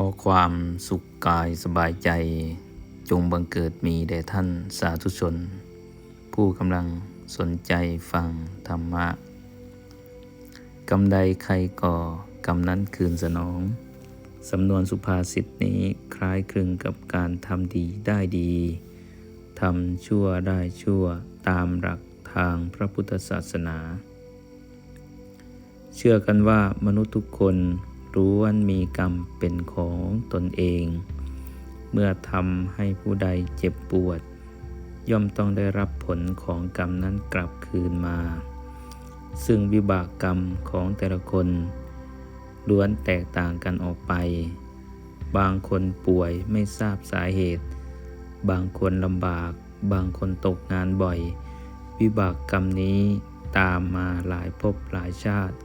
ขอความสุขกายสบายใจ จงบังเกิดมีแด่ท่านสาธุชน ผู้กำลังสนใจฟังธรรมะกำใดใครก่อกำนั้นคืนสนอง สำนวนสุภาษิตนี้คล้ายคลึงกับการทำดีได้ดีทำชั่วได้ชั่วตามหลักทางพระพุทธศาสนา เชื่อกันว่ามนุษย์ทุกคน ล้วนมีกรรมเป็นของตนเอง เมื่อทำให้ผู้ใดเจ็บปวด ย่อมต้องได้รับผลของกรรมนั้นกลับคืนมา ซึ่งวิบากกรรมของแต่ละคนล้วนแตกต่างกันออกไป บางคนป่วยไม่ทราบสาเหตุ บางคนลำบาก บางคนตกงานบ่อย วิบากกรรมนี้ตามมาหลายภพหลายชาติ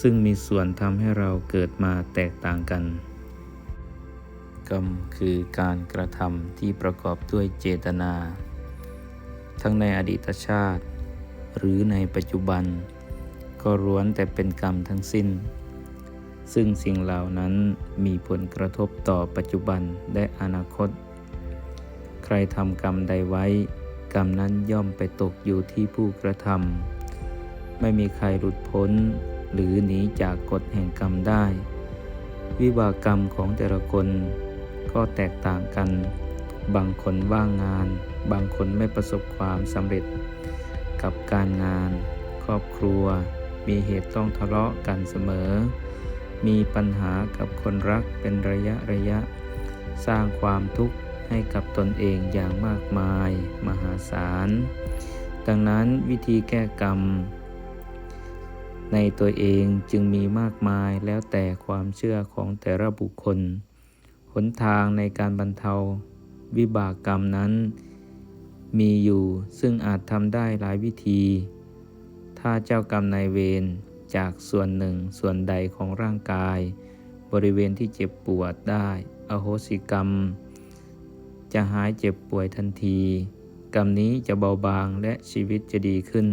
ซึ่งมีส่วนทำให้เราเกิดมาแตกต่างกัน กรรมคือการกระทำที่ประกอบด้วยเจตนา ทั้งในอดีตชาติ หรือในปัจจุบัน ก็ร้วนแต่เป็นกรรมทั้งสิ้น ซึ่งสิ่งเหล่านั้นมีผลกระทบต่อปัจจุบันและอนาคต ใครทำกรรมใดไว้ กรรมนั้นย่อมไปตกอยู่ที่ผู้กระทำไม่มีใครหลุดพ้น หรือหนีจากกฎแห่งกรรมได้ วิบากกรรมของแต่ละคนก็แตกต่างกัน บางคนว่างงาน บางคนไม่ประสบความสำเร็จ กับการงาน ครอบครัว มีเหตุต้องทะเลาะกันเสมอ มีปัญหากับคนรักเป็นระยะระยะ สร้างความทุกข์ให้กับตนเองอย่างมากมาย มหาศาล ดังนั้นวิธีแก้กรรม ในตัวเองจึงมีมากมายแล้วแต่ความเชื่อของแต่ละบุคคล หนทางในการบรรเทา วิบากกรรมนั้น มีอยู่ซึ่งอาจทำได้หลายวิธี ถ้าเจ้ากรรมนายเวรจากส่วนหนึ่งส่วนใดของร่างกาย บริเวณที่เจ็บปวดได้ อโหสิกรรม จะหายเจ็บป่วยทันที กรรมนี้จะเบาบางและชีวิตจะดีขึ้น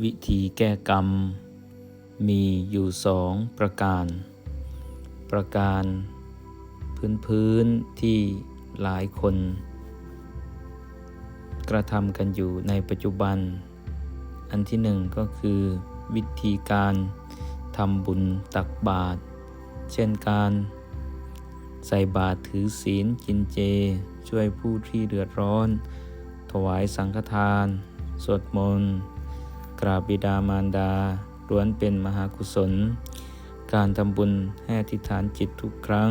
วิธีแก้กรรม มีอยู่สองประการ ประการพื้นพื้นที่หลายคน กระทำกันอยู่ในปัจจุบัน อันที่หนึ่งก็คือ วิธีการทำบุญตักบาตรเช่นการใส่บาตรถือศีลกินเจ ช่วยผู้ที่เดือดร้อน ถวายสังฆทาน สวดมนต์ กราบบิดามารดาล้วนเป็นมหากุศล การทำบุญให้อธิษฐานจิตทุกครั้ง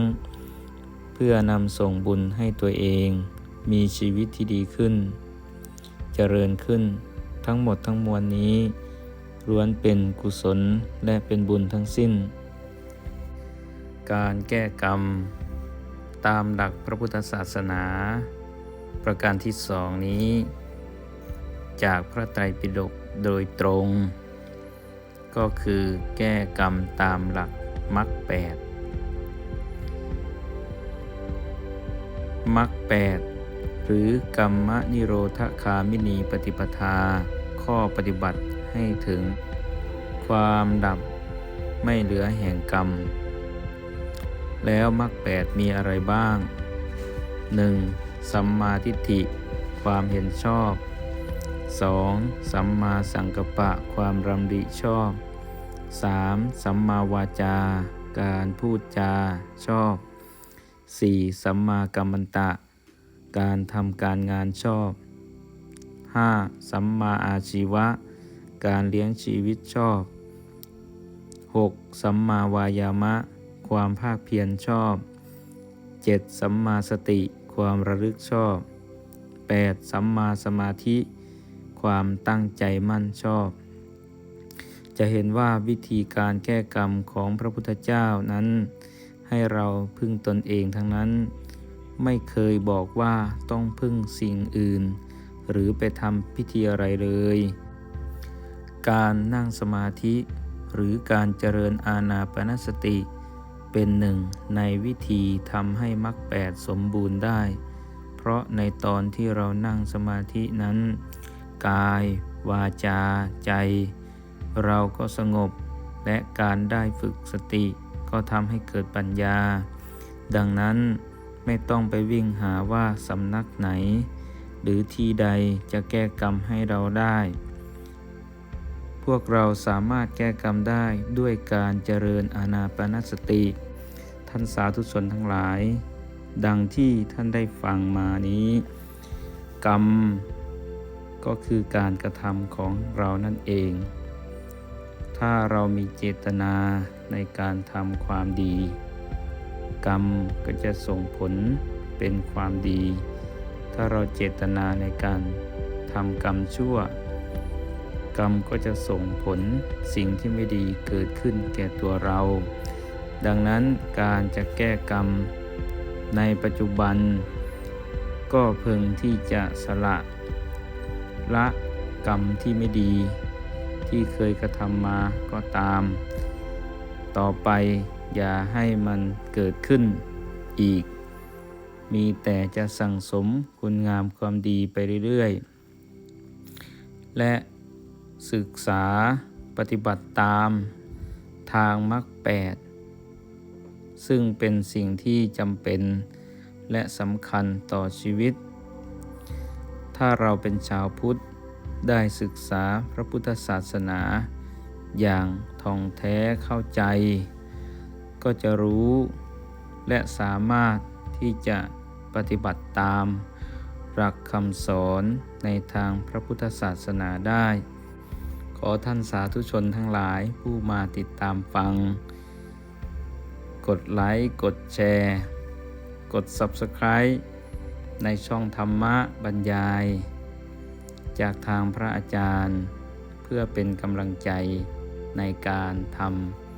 เพื่อนำส่งบุญให้ตัวเอง มีชีวิตที่ดีขึ้น เจริญขึ้นทั้งหมดทั้งมวลนี้ล้วนเป็นกุศลและเป็นบุญทั้งสิ้น การแก้กรรม ตามหลักพระพุทธศาสนา ประการที่สองนี้ จากพระไตรปิฎก โดยตรง ก็คือแก้กรรมตามหลักมรรคแปดมรรคแปดหรือกรรมนิโรธคามินีปฏิปทา ข้อปฏิบัติให้ถึง ความดับไม่เหลือแห่งกรรม แล้วมรรคแปดมีอะไรบ้าง 1. สัมมาทิฏฐิ ความเห็นชอบ 2. สัมมาสังกัปปะความรำริชอบ 3. สัมมาวาจา การพูดจาชอบ 4. สัมมากัมมันตะ การทำการงานชอบ 5. สัมมาอาชีวะ การเลี้ยงชีวิตชอบ 6. สัมมาวายามะ ความภาคเพียรชอบ 7. สัมมาสติ ความระลึกชอบ 8. สัมมาสมาธิ ความตั้งใจมั่นชอบ จะเห็นว่าวิธีการแก้กรรมของพระพุทธเจ้านั้น ให้เราพึ่งตนเองทั้งนั้น ไม่เคยบอกว่าต้องพึ่งสิ่งอื่น หรือไปทำพิธีอะไรเลย การนั่งสมาธิหรือการเจริญอาณาปณสติ เป็นหนึ่งในวิธีทำให้มรรคแปดสมบูรณ์ได้ เพราะในตอนที่เรานั่งสมาธินั้น กาย วาจา ใจ เราก็สงบ และการได้ฝึกสติ ก็ทำให้เกิดปัญญา ดังนั้นไม่ต้องไปวิ่งหาว่าสำนักไหน หรือที่ใดจะแก้กรรมให้เราได้ พวกเราสามารถแก้กรรมได้ด้วยการเจริญอานาปนสติ ท่านสาธุชนทั้งหลาย ดังที่ท่านได้ฟังมานี้ กรรม ก็คือการกระทำของเรานั่นเอง ถ้าเรามีเจตนาในการทำความดี กรรมก็จะส่งผลเป็นความดี ถ้าเราเจตนาในการทำกรรมชั่ว กรรมก็จะส่งผลสิ่งที่ไม่ดีเกิดขึ้นแก่ตัวเรา ดังนั้นการจะแก้กรรมในปัจจุบัน ก็เพึงที่จะสละ ละกรรมที่ไม่ดี ที่เคยกระทำมาก็ตาม ต่อไปอย่าให้มันเกิดขึ้นอีก มีแต่จะสั่งสมคุณงามความดีไปเรื่อยๆ และศึกษาปฏิบัติตามทางมรรคแปดซึ่งเป็นสิ่งที่จำเป็นและสำคัญต่อชีวิต ถ้าเราเป็นชาวพุทธ ได้ศึกษาพระพุทธศาสนา อย่างท่องแท้เข้าใจ ก็จะรู้และสามารถที่จะปฏิบัติตาม หลักคำสอนในทางพระพุทธศาสนาได้ ขอท่านสาธุชนทั้งหลายผู้มาติดตามฟัง กดไลค์ กดแชร์ กด Subscribe ในช่องธรรมะบรรยาย จากทางพระอาจารย์ เพื่อเป็นกำลังใจในการท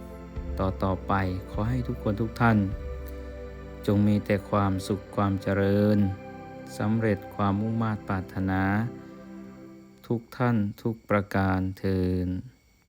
ำต่อต่อไปขอให้ทุกคนทุกท่าน จงมีแต่ความสุขความเจริญสำเร็จความมุ่งมา่ปรารถนา ทุกท่านทุกประการเทิน